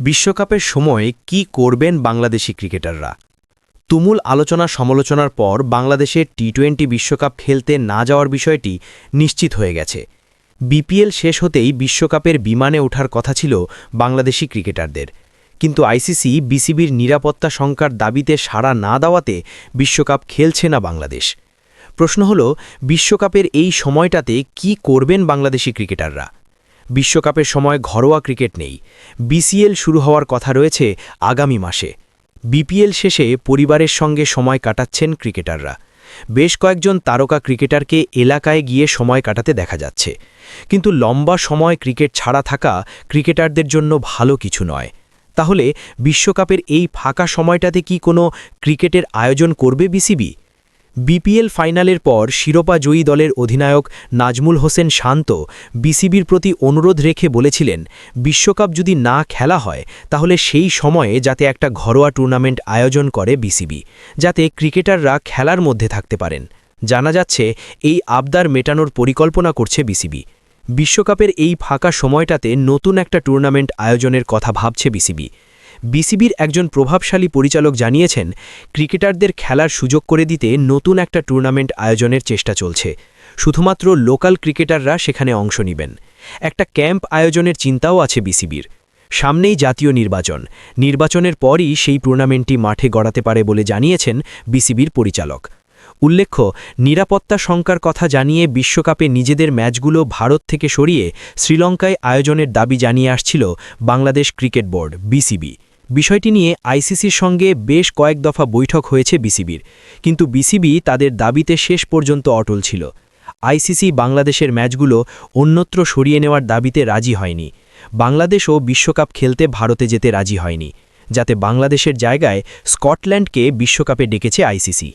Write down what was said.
বিশ্বকাপের সময় কি করবেন বাংলাদেশি ক্রিকেটাররা? তুমুল আলোচনা সমালোচনার পর বাংলাদেশের টি টোয়েন্টি বিশ্বকাপ খেলতে না যাওয়ার বিষয়টি নিশ্চিত হয়ে গেছে। বিপিএল শেষ হতেই বিশ্বকাপের বিমানে ওঠার কথা ছিল বাংলাদেশি ক্রিকেটারদের। কিন্তু আইসিসি, বিসিবির নিরাপত্তা শঙ্কার দাবিতে সাড়া না দেওয়াতে বিশ্বকাপ খেলছে না বাংলাদেশ। প্রশ্ন হল, বিশ্বকাপের এই সময়টাতে কি করবেন বাংলাদেশি ক্রিকেটাররা? বিশ্বকাপের সময় ঘরোয়া ক্রিকেট নেই। বিসিএল শুরু হওয়ার কথা রয়েছে আগামী মাসে। বিপিএল শেষে পরিবারের সঙ্গে সময় কাটাচ্ছেন ক্রিকেটাররা। বেশ কয়েকজন তারকা ক্রিকেটারকে এলাকায় গিয়ে সময় কাটাতে দেখা যাচ্ছে। কিন্তু লম্বা সময় ক্রিকেট ছাড়া থাকা ক্রিকেটারদের জন্য ভালো কিছু নয়। তাহলে বিশ্বকাপের এই ফাঁকা সময়টাতে কি কোনো ক্রিকেটের আয়োজন করবে বিসিবি? বিপিএল ফাইনালের পর শিরোপা জয়ী দলের অধিনায়ক নাজমুল হোসেন শান্ত বিসিবির প্রতি অনুরোধ রেখে বলেছিলেন, বিশ্বকাপ যদি না খেলা হয়, তাহলে সেই সময়ে যাতে একটা ঘরোয়া টুর্নামেন্ট আয়োজন করে বিসিবি, যাতে ক্রিকেটাররা খেলার মধ্যে থাকতে পারেন। জানা যাচ্ছে, এই আবদার মেটানোর পরিকল্পনা করছে বিসিবি। বিশ্বকাপের এই ফাঁকা সময়টাতে নতুন একটা টুর্নামেন্ট আয়োজনের কথা ভাবছে বিসিবি। বিসিবির একজন প্রভাবশালী পরিচালক জানিয়েছেন, ক্রিকেটারদের খেলার সুযোগ করে দিতে নতুন একটা টুর্নামেন্ট আয়োজনের চেষ্টা চলছে। শুধুমাত্র লোকাল ক্রিকেটাররা সেখানে অংশ নেবেন। একটা ক্যাম্প আয়োজনের চিন্তাও আছে বিসিবির। সামনেই জাতীয় নির্বাচন। নির্বাচনের পরই সেই টুর্নামেন্টটি মাঠে গড়াতে পারে বলে জানিয়েছেন বিসিবির পরিচালক। উল্লেখ্য, নিরাপত্তা শঙ্কার কথা জানিয়ে বিশ্বকাপে নিজেদের ম্যাচগুলো ভারত থেকে সরিয়ে শ্রীলঙ্কায় আয়োজনের দাবি জানিয়ে আসছিল বাংলাদেশ ক্রিকেট বোর্ড, বিসিবি। বিষয়টি নিয়ে আইসিসির সঙ্গে বেশ কয়েক দফা বৈঠক হয়েছে বিসিবির। কিন্তু বিসিবি তাদের দাবিতে শেষ পর্যন্ত অটল ছিল। আইসিসি বাংলাদেশের ম্যাচগুলো অন্যত্র সরিয়ে নেওয়ার দাবিতে রাজি হয়নি। বাংলাদেশও বিশ্বকাপ খেলতে ভারতে যেতে রাজি হয়নি, যাতে বাংলাদেশের জায়গায় স্কটল্যান্ডকে বিশ্বকাপে ডেকেছে আইসিসি।